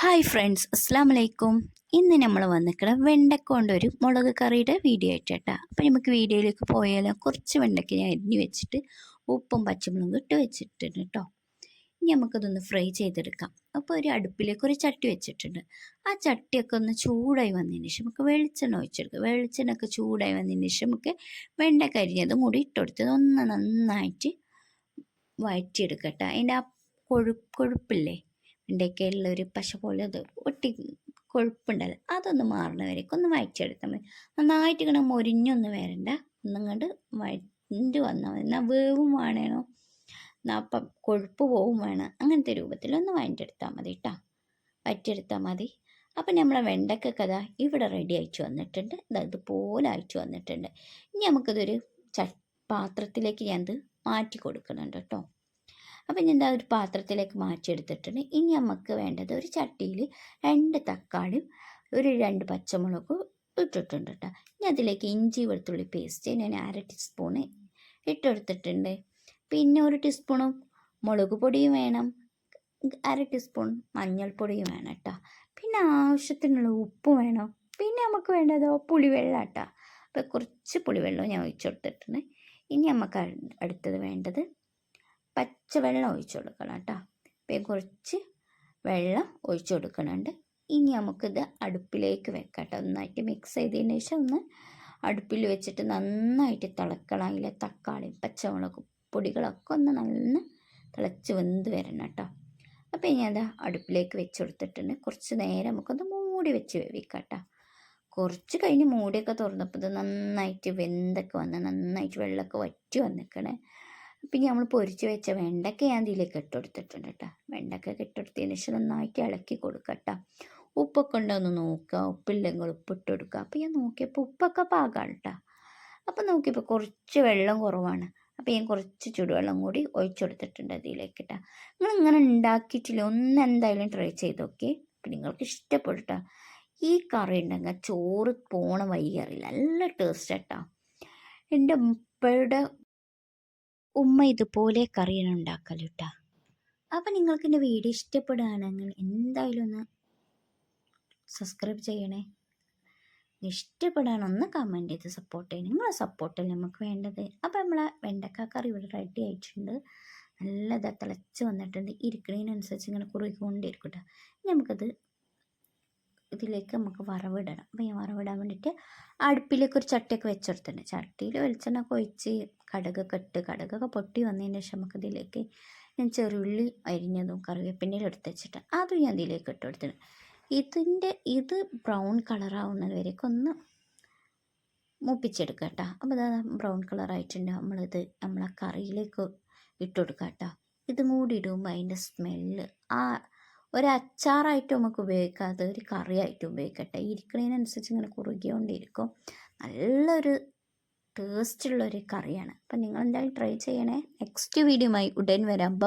Hi friends അസ്സാം വലൈക്കും ഇന്ന് നമ്മൾ വന്നിക്കണ വെണ്ടക്ക കൊണ്ടൊരു മുളക് കറിയുടെ വീഡിയോ ആയിട്ടാ അപ്പോൾ നമുക്ക് വീഡിയോയിലേക്ക് പോയാലോ. കുറച്ച് വെണ്ടക്ക ഞാൻ അരിഞ്ഞ് വെച്ചിട്ട് ഉപ്പും പച്ചമുളകും ഇട്ട് വെച്ചിട്ടുണ്ട് കേട്ടോ ഇനി നമുക്കതൊന്ന് ഫ്രൈ ചെയ്തെടുക്കാം. അപ്പോൾ ഒരു അടുപ്പിലേക്ക് ഒരു ചട്ടി വെച്ചിട്ടുണ്ട്. ആ ചട്ടിയൊക്കെ ഒന്ന് ചൂടായി വന്നതിന് ശേഷം നമുക്ക് വെളിച്ചെണ്ണ ഒഴിച്ചെടുക്കുക വെളിച്ചെണ്ണ ചൂടായി വന്നതിന് ശേഷം നമുക്ക് വെണ്ടക്ക അരിഞ്ഞതും കൂടി ഇട്ടെടുത്ത് ഒന്ന് നന്നായിട്ട് വഴറ്റിയെടുക്കട്ടെ അതിന്റെ ആ കൊഴുപ്പ് കൊഴുപ്പില്ലേ? വെണ്ടയ്ക്കയിലുള്ള ഒരു പശ പോലെ അത് ഒട്ടി കൊഴുപ്പുണ്ടല്ലോ അതൊന്ന് മാറണ വരേക്കും ഒന്ന് വഴിച്ചെടുത്താൽ മതി. നന്നായിട്ട് ഇങ്ങനെ മൊരിഞ്ഞൊന്നും വരണ്ട. ഒന്നങ്ങോട്ട് വഴിഞ്ഞു വന്നാൽ മതി. എന്നാൽ വേവും വേണേനോ? എന്നാൽ അപ്പം കൊഴുപ്പ് പോവും വേണം. അങ്ങനത്തെ രൂപത്തിൽ ഒന്ന് വഴറ്റെടുത്താൽ മതി കേട്ടോ വഴറ്റിയെടുത്താൽ മതി. അപ്പം നമ്മളെ വെണ്ടക്ക കഥ ഇവിടെ റെഡി അയച്ചു വന്നിട്ടുണ്ട്. ഇതുപോലെ അയച്ചു വന്നിട്ടുണ്ട്. ഇനി നമുക്കിതൊരു ച പാത്രത്തിലേക്ക് ഞാനത് മാറ്റി കൊടുക്കുന്നുണ്ട് കേട്ടോ അപ്പം ഇനി എന്താ ഒരു പാത്രത്തിലേക്ക് മാറ്റിയെടുത്തിട്ടുണ്ട്. ഇനി നമുക്ക് വേണ്ടത് ഒരു ചട്ടിയിൽ രണ്ട് തക്കാളിയും ഒരു രണ്ട് പച്ചമുളകും ഇട്ടിട്ടുണ്ട് കേട്ടോ ഇനി അതിലേക്ക് ഇഞ്ചി വെളുത്തുള്ളി പേസ്റ്റ് ഞാൻ അര ടീസ്പൂണ് ഇട്ടെടുത്തിട്ടുണ്ട്. പിന്നെ ഒരു ടീസ്പൂണും മുളക് പൊടിയും വേണം. അര ടീസ്പൂൺ മഞ്ഞൾപ്പൊടിയും വേണം കേട്ടോ പിന്നെ ആവശ്യത്തിനുള്ള ഉപ്പ് വേണം. പിന്നെ നമുക്ക് വേണ്ടത് പുളിവെള്ളം കേട്ടോ അപ്പോൾ കുറച്ച് പുളിവെള്ളം ഞാൻ ഒഴിച്ചു കൊടുത്തിട്ടുണ്ട് ഇനി നമുക്ക് അടുത്തത് വേണ്ടത് പച്ചവെള്ളം ഒഴിച്ചു കൊടുക്കണം കേട്ടോ. ഇപ്പം കുറച്ച് വെള്ളം ഒഴിച്ചു കൊടുക്കുന്നുണ്ട്. ഇനി നമുക്കിത് അടുപ്പിലേക്ക് വെക്കാം കേട്ടോ. നന്നായിട്ട് മിക്സ് ചെയ്തതിന് ശേഷം ഒന്ന് അടുപ്പിൽ വെച്ചിട്ട് നന്നായിട്ട് തിളക്കണം. അതിലെ തക്കാളി പച്ചമുളക് പൊടികളൊക്കെ ഒന്ന് നല്ല തിളച്ച് വെന്ത് വരണം കേട്ടോ. അപ്പോൾ ഇനി അത് അടുപ്പിലേക്ക് വെച്ച് കൊടുത്തിട്ടുണ്ട്. കുറച്ച് നേരം നമുക്കൊന്ന് മൂടി വെച്ച് വേവിക്കാം കേട്ടോ. കുറച്ച് കഴിഞ്ഞ് മൂടിയൊക്കെ തുറന്നപ്പോൾ ഇത് നന്നായിട്ട് വെന്തൊക്കെ വന്ന് നന്നായിട്ട് വെള്ളമൊക്കെ വറ്റി വന്നിക്കണേ പിന്നെ നമ്മൾ പൊരിച്ച് വെച്ച വെണ്ടയ്ക്ക ഞാൻ ഇതിലേക്ക് ഇട്ടെടുത്തിട്ടുണ്ട് കേട്ടോ വെണ്ടയ്ക്ക കെട്ടെടുത്തതിന് ശേഷം നന്നായിട്ട് ഇളക്കി കൊടുക്കുക കേട്ടോ ഉപ്പൊക്കെ ഉണ്ടോയെന്ന് നോക്കുക ഉപ്പില്ലെങ്കിൽ ഉപ്പിട്ട് കൊടുക്കുക അപ്പോൾ ഞാൻ നോക്കിയപ്പോൾ ഉപ്പൊക്കെ പാകാണ് കേട്ടോ അപ്പോൾ നോക്കിയപ്പോൾ കുറച്ച് വെള്ളം കുറവാണ്. അപ്പോൾ ഞാൻ കുറച്ച് ചുടുവെള്ളം കൂടി ഒഴിച്ചെടുത്തിട്ടുണ്ട് അതിലേക്ക് കേട്ടോ നിങ്ങൾ ഇങ്ങനെ ഉണ്ടാക്കിയിട്ടില്ല? ഒന്ന് എന്തായാലും ട്രൈ ചെയ്ത് നോക്കി അപ്പം നിങ്ങൾക്ക് ഇഷ്ടപ്പെട്ടോ ഈ കറി ഉണ്ടെങ്കിൽ ചോറ് പോണ വൈകറിയില്ല നല്ല ടേസ്റ്റ് കേട്ടോ എന്റെ ഉപ്പയുടെ ഉമ്മ ഇതുപോലെ കറിയാണ് ഉണ്ടാക്കലുട്ടാ അപ്പം നിങ്ങൾക്ക് എന്റെ വീഡിയോ ഇഷ്ടപ്പെടുകയാണെങ്കിൽ എന്തായാലും ഒന്ന് സബ്സ്ക്രൈബ് ചെയ്യണേ. ഇഷ്ടപ്പെടാനൊന്ന് കമന്റ് ചെയ്ത് സപ്പോർട്ട് ചെയ്യണം. നിങ്ങളെ സപ്പോർട്ടല്ലേ നമുക്ക് വേണ്ടത്? അപ്പം നമ്മളെ വെണ്ടക്ക കറി ഇവിടെ റെഡി ആയിട്ടുണ്ട്. നല്ലത് തിളച്ച് വന്നിട്ടുണ്ട്. ഇരിക്കണതിനനുസരിച്ച് ഇങ്ങനെ കുറുകിക്കൊണ്ടിരിക്കും കേട്ടോ നമുക്കത് ഇതിലേക്ക് നമുക്ക് വറവിടണം. അപ്പോൾ ഈ വറവിടാൻ വേണ്ടിയിട്ട് അടുപ്പിലേക്ക് ഒരു ചട്ടിയൊക്കെ വെച്ചെടുത്തിട്ടുണ്ട്. ചട്ടിയിൽ വെളിച്ചെണ്ണ കൊഴിച്ച് കടുകൊക്കെ ഇട്ട് കടുകൊക്കെ പൊട്ടി വന്നതിന് ശേഷം നമുക്ക് ഇതിലേക്ക് ഞാൻ ചെറുള്ളി അരിഞ്ഞതും കറിവേപ്പിന്റെ എടുത്ത് വെച്ചിട്ട് അതും ഞാൻ ഇതിലേക്ക് ഇട്ട് കൊടുത്തിട്ടുണ്ട്. ഇതിന്റെ ഇത് ബ്രൗൺ കളറാവുന്നത് വരെയൊക്കെ ഒന്ന് മൂപ്പിച്ചെടുക്കുക കേട്ടോ. അപ്പോൾ ഇതാ ബ്രൗൺ കളറായിട്ടുണ്ട് നമ്മളിത് നമ്മളെ കറിയിലേക്ക് ഇട്ട് കൊടുക്കുക കേട്ടോ. ഇതും കൂടി ഇടുമ്പോൾ അതിന്റെ സ്മെല്ല് ആ ഒരു അച്ചാറായിട്ടും നമുക്ക് ഉപയോഗിക്കാം അത് ഒരു കറിയായിട്ടും ഉപയോഗിക്കട്ടെ. ഇരിക്കുന്നതിനനുസരിച്ച് ഇങ്ങനെ കുറുകിയോണ്ടിരിക്കും നല്ലൊരു ടേസ്റ്റുള്ളൊരു കറിയാണ്. അപ്പം നിങ്ങൾ എന്തായാലും ട്രൈ ചെയ്യണേ നെക്സ്റ്റ് വീഡിയോയുമായി ഉടൻ വരാം. ബ